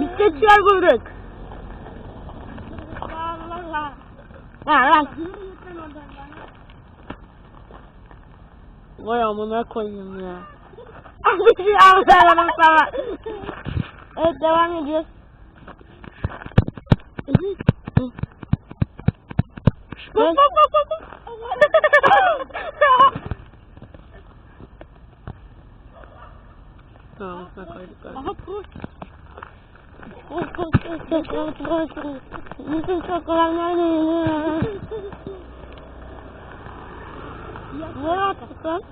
Bisikletçiler bulduk. Ha lan. Vay amına koyayım ya. Bir şey aldım sana. Evet devam ediyoruz. Bak. Tamam, koyduk. Aha koş. Koş koş koş koş koş koş koş. Bütün çakolar nerede? Ne yaptık lan?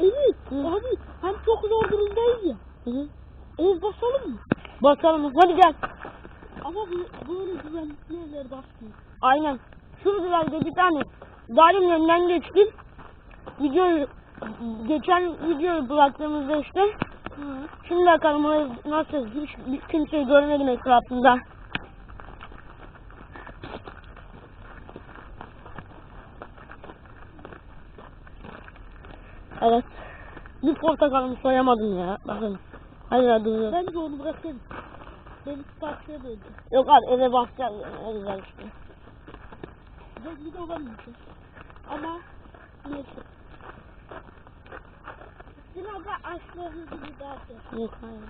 Evet. Abi hem çok zor durumdayız ya. Hı. Ev basalım mı? Bakalım hadi gel. Ama bu böyle güvenlikli evler basmıyor. Aynen. Şurada bir tane dalim yanından geçtim. Videoyu geçen videoyu bıraktığımızda işte Hı. şimdi bakalım nasıl hiç kimseyi görmedim etrafında. Evet. Bir portakalımı soyamadım ya. Bakın. Hala duruyor. Ben de onu bırakayım. Beni parçaya böldü. Yok abi eve basacağız. Yani. Ne güzel işte. Belli de olamayacak. Ama neyse. Aşklarını gibi derdi. Yok hayır.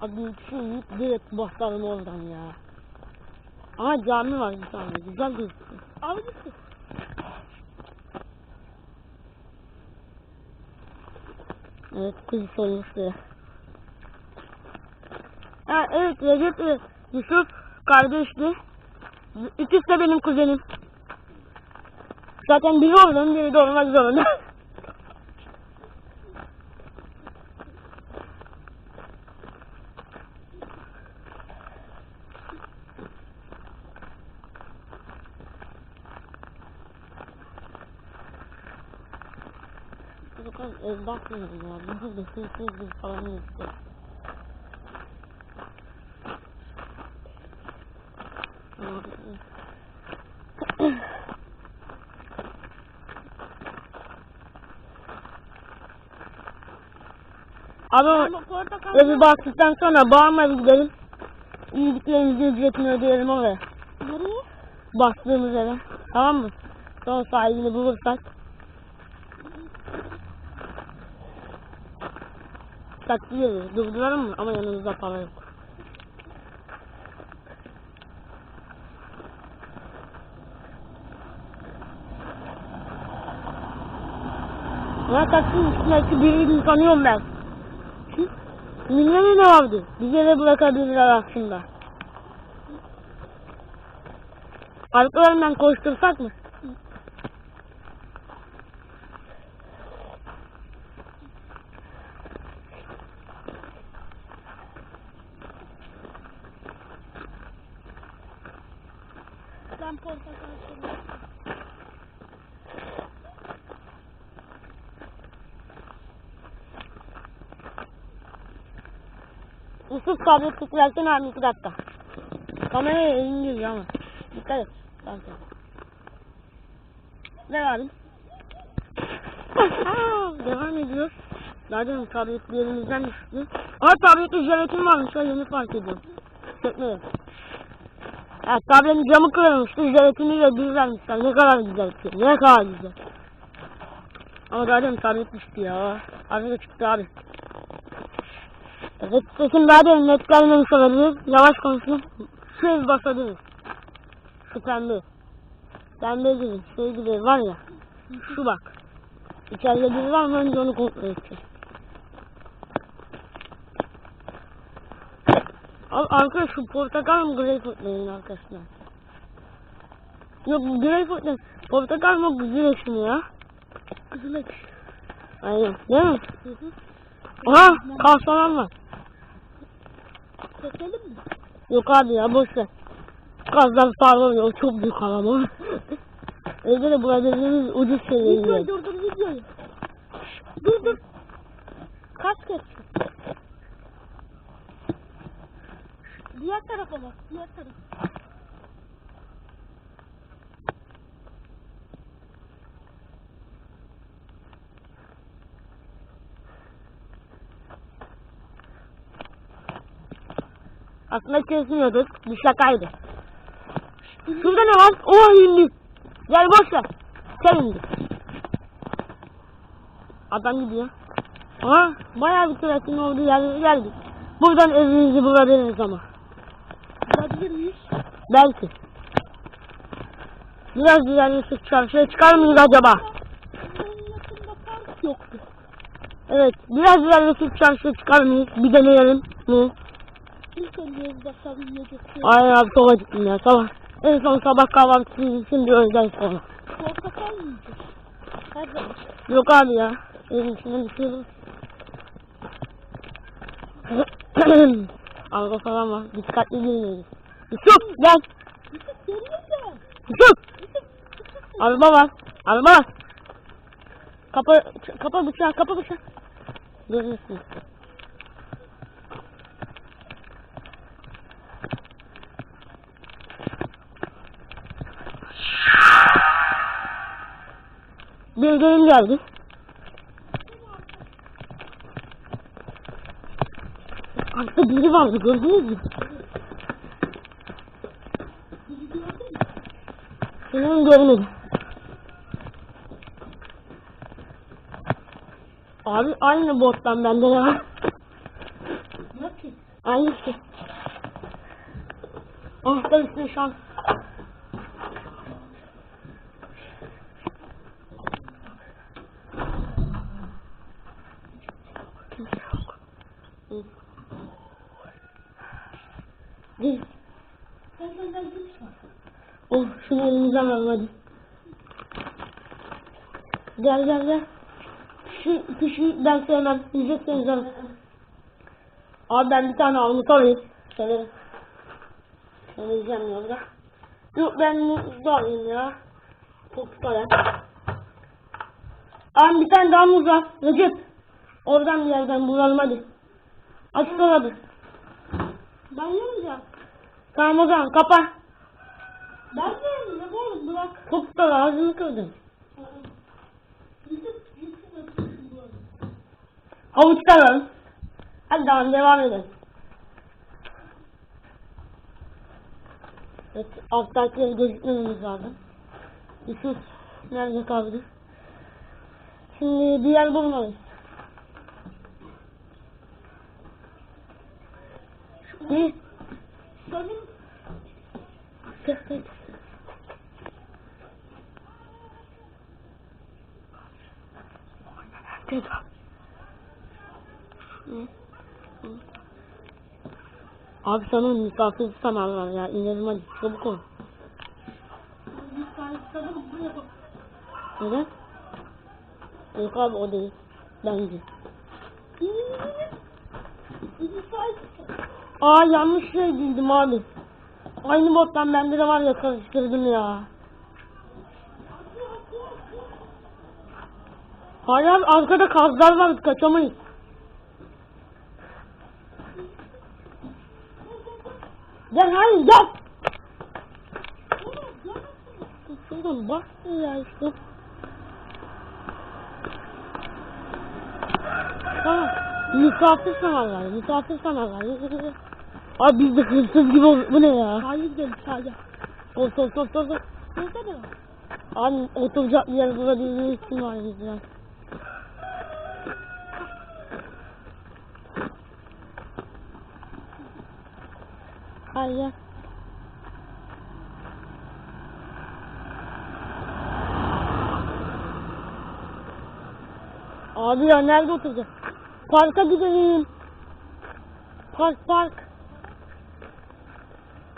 Abi şu yük direkt basalım oradan ya. Aha cami var bir tane. Güzel gözüküyor. Al gitsin. Evet kız sorusu. Ha, evet Recep ile Yusuf kardeşti. İkisi de benim kuzenim. Zaten biri oğlum biri de olmak zorunda. Bakalım ev bakmıyorum ya. Bir de hırsız bir falan işte. Abi Ama evi baktıktan sonra bağırma gidelim. İyiliklerimizin ücretini ödeyelim oraya. Nereye? Bastığımız eve. Tamam mı? Son sahibini bulursak. Veririz. Durduralım mı? Ama yanımızda para yok. Ya taksinin üstündeki birini tanıyorum ben. Milyon ne vardı? Bize de bırakabilirler aslında. Arkalarından koştursak mı? Ben portakal Yusuf tablet tutuyorsun abi iki dakika. Kameraya elin giriyor ama. Dikkat et. Tamam tamam. Ne vardı? Devam ediyoruz. Zaten tablet bir elimizden düştü. Ama tablette jelatin varmış. Ben yeni fark ediyorum. Çekmeyin. Ya tabletin camı kırılmıştı. Jelatiniyle bir vermişler. Ne kadar güzel. şey, Ne kadar güzel. Ama zaten tablet düştü ya. Arkada çıktı abi. Evet sesim daha da net gelmemiş olabilir. Yavaş konuşun. Şu ev basabiliriz. Şu pembe. Pembe gibi şey gibi var ya. Şu bak. İçeride biri var mı önce onu kontrol edeceğiz. Al arkadaş şu portakal mı greyfurtların arkasına? Yok bu greyfurtların. Portakal mı güneş mi ya? Kızılek. Aynen değil mi? Hı hı. Aha kahraman var. Keselim mi? Yok abi ya boş ver. Gazlar sarmıyor. O çok büyük araba. Evde de bulabildiğimiz ucuz şeyleri Videoyu yiyor. durdur videoyu. Dur dur. Kaç kez? Diğer tarafa bak. Diğer tarafa. Aslında kesmiyorduk. Bir şakaydı. Şurada ne var? Oh indi. Gel boş ver. Sen indi. Adam gidiyor. Aha bayağı bir tuvaletin olduğu yerlere geldik. Buradan evimizi bulabiliriz ama. Bulabilir miyiz? Belki. Biraz düzenlisek çarşıya çıkar mıyız acaba? Yoktu. Evet. Biraz düzenlisek çarşıya çıkar mıyız? Bir deneyelim mi? İlk önce ne götürüyor. Aynen abi çok acıktım ya sabah. En son sabah kahvaltısı şimdi öğleden sonra. Yok abi ya. Evin yok. Araba falan var. Dikkatli girmeyiz. Yusuf gel. Yusuf geliyor. Yusuf. Araba var. Araba. Kapa, kapa bıçağı, kapa bıçağı. Görürsün. Gelin geldi. Arkada biri vardı gördünüz mü? Benim görmedim. Abi aynı bottan bende ne var? Yok ki. Aynı şey. Ah da üstüne şans. Hı. Gel. Gel gel gel lütfen. Oh şunu elimizden alalım hadi. Gel gel gel. Şu kuşu ben sevmem. Yiyecekseniz alın. Abi ben bir tane almış alayım. Severim. Ben yiyeceğim yolda. Yok ben muz da alayım ya. Çok kolay. Abi bir tane daha muz var. Recep. Oradan bir yerden bulalım hadi. Aç hadi. Ben yemeyeceğim. Tamam o zaman kapa. Ben de yemeyeceğim oğlum bırak. Çok da ağzını arada. Havuç alalım. Hadi tamam devam edelim. Evet, alttakileri gözükmememiz lazım. Yusuf nerede kaldı? Şimdi bir yer bulmalıyız. Ne? Senin Ses ses. Gel. Hı. Hı. Abi sana misafir sanarlar ya. Hadi. Çabuk ol. Neden? Yok abi o değil. Bence. Aa yanlış şey girdim abi. Aynı bottan bende de var ya karıştırdım ya. Hayır abi arkada kazlar var kaçamayız. Gel hayır gel. Şuradan bak ya işte. Tamam. Misafir sanarlar. Misafir sanarlar. Abi biz de hırsız gibi olduk. Bu ne ya? Hayır gel. Of of of of. of. Nerede de var? Abi oturacak bir yer bulabildiğiniz için var bizden. Hayır. Abi ya nerede oturacak? Parka gidelim. Park park.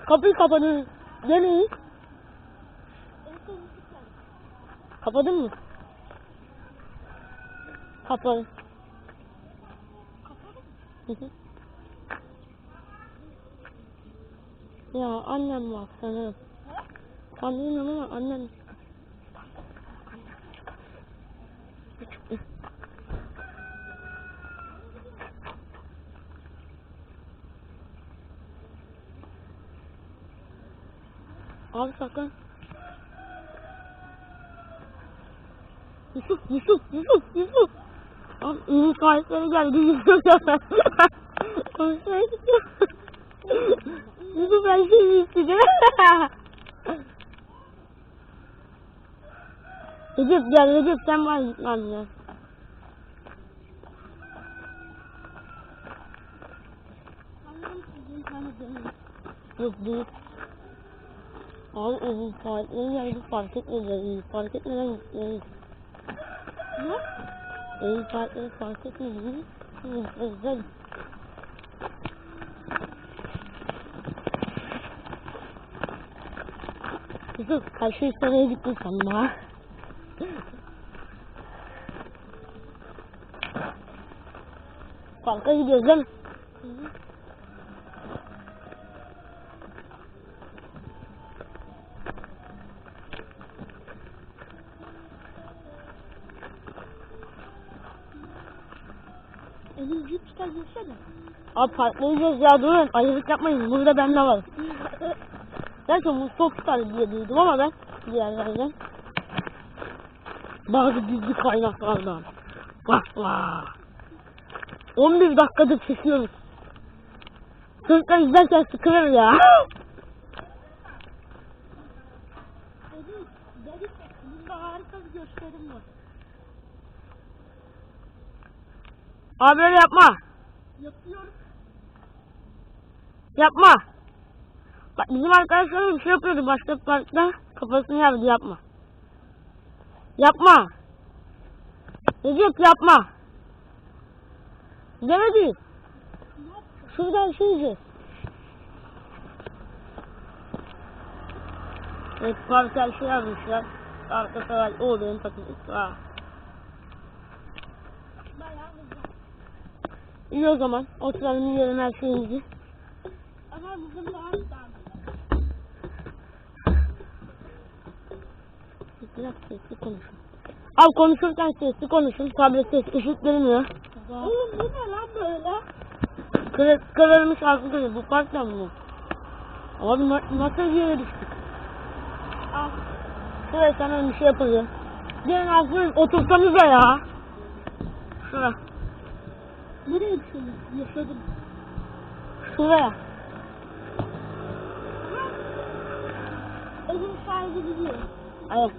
Kapıyı kapadın. Gelin. Kapadın mı? Kapalı. Hı hı. Ya annem var sanırım. Tam bilmiyorum ama annem. Çıktı. Abi sakın. Yusuf, Yusuf, Yusuf, Yusuf. Abi ürün sahipleri geldi. Yusuf ya. Konuşmaya gidiyor. Yusuf ben şey isteyeceğim. Recep gel Recep sen var gitmem ya. Yok değil. Abi uzun saatleri geldi fark etmedi. Fark etmeden gitti. Ne? Uzun saatleri fark etmedi. Güzel. Yusuf karşı istemeye gittin sanma. ha. Parka gidiyoruz değil mi? Elin cüp çıkar girsene. Abi gidiyoruz ya durun. Ayrılık yapmayın. Burada ben de var. Bu çok tutar diye duydum ama ben diğerlerden. Bazı gizli kaynaklardan. Vah. 11 dakikadır çekiyoruz. Çocuklar izlerken sıkılır ya. Bunda harika bir gösterim var. Abi öyle yapma. Yapıyorum. Yapma. Bak bizim arkadaşlarımız bir şey yapıyordu başka bir parkta. Kafasını yardı yapma. Yapma. Recep yapma. Demedi. Şuradan şey yiyeceğiz. Evet parka şey yazmışlar. Arka saray o benim takım. Güzel. İyi o zaman. Oturalım yiyelim her şeyimizi. Ama bizim daha Biraz sesli konuşun. Al konuşurken sesli konuşun. Tablet ses ışık vermiyor. Oğlum bu ne lan böyle? Kırı, kırılmış aklı kırıyor. Bu parkta mı? Abi na nasıl yere düştük? Al. Şuraya sana bir şey yapılıyor. Gelin aslında otursanıza ya. Şura. Nereye düşüyorsun? Yaşadım. Şuraya. Evin sahibi gidiyor. Evet.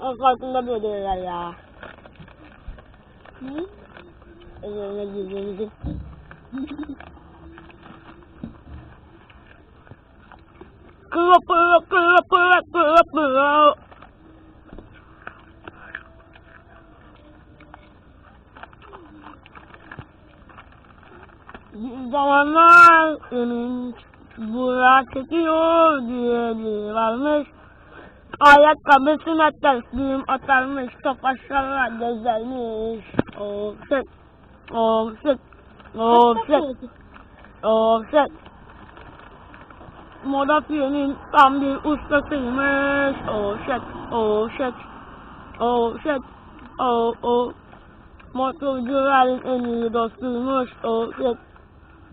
O farkında böyle yerler ya. Ne? Kıra pıra kıra pıra. Bir zamanlar emin bura çekiyor diye varmış. Ayakkabı sünnetten düğüm atarmış, aşağıya gezermiş. Oh shit, oh shit, oh shit, oh shit. Moda filmin tam bir ustasıymış. Shit, oh shit, oh oh. Motorcuların en iyi dostuymuş. Shit.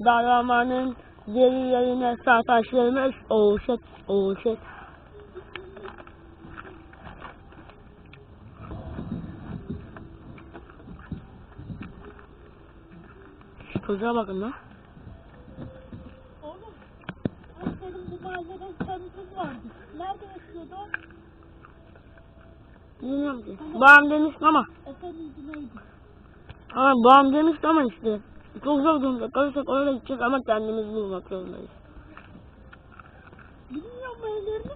Dalamanın geri yerine sataşırmış. Oh shit, Çocuğa bakın lan. Oğlum. Senin bu mahallede tanıdığın vardı. Nerede yaşıyordu o? Bilmiyorum ki. Bağım demiştim ama. Efendim neydi? Ha bağım demiştim ama işte. Çok zor durumda kalırsak oraya gideceğiz ama kendimiz bulmak zorundayız. Bilmiyor mu evlerini?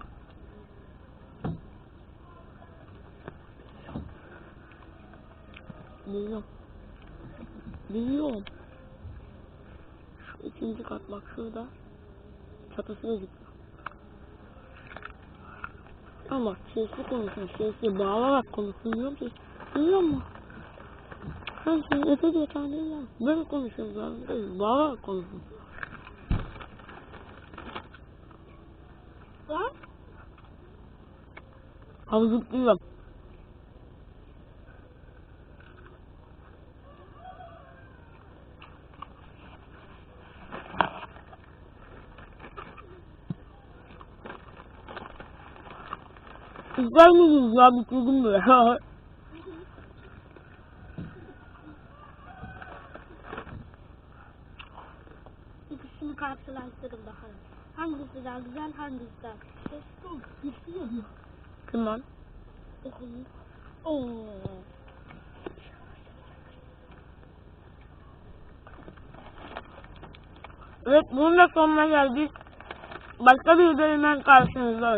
Biliyorum. Biliyorum. İkinci kat bak şurada. Çatısı gözüküyor. Ama sesli konuşun, sesli bağırarak konuşun diyorum ki. Duyuyor musun? Her şey Efe diye değil ya. Böyle konuşuyoruz abi. Bağırarak konuşun. Ha? Havuzlukluyorum. İzler miyiz ya bitirdim mi? ikisini karşılaştırın bakalım. Hangisi daha güzel, hangisi daha lan? Bakalım. Oo. Evet bunun da sonuna geldik. Başka bir bölümden karşınızda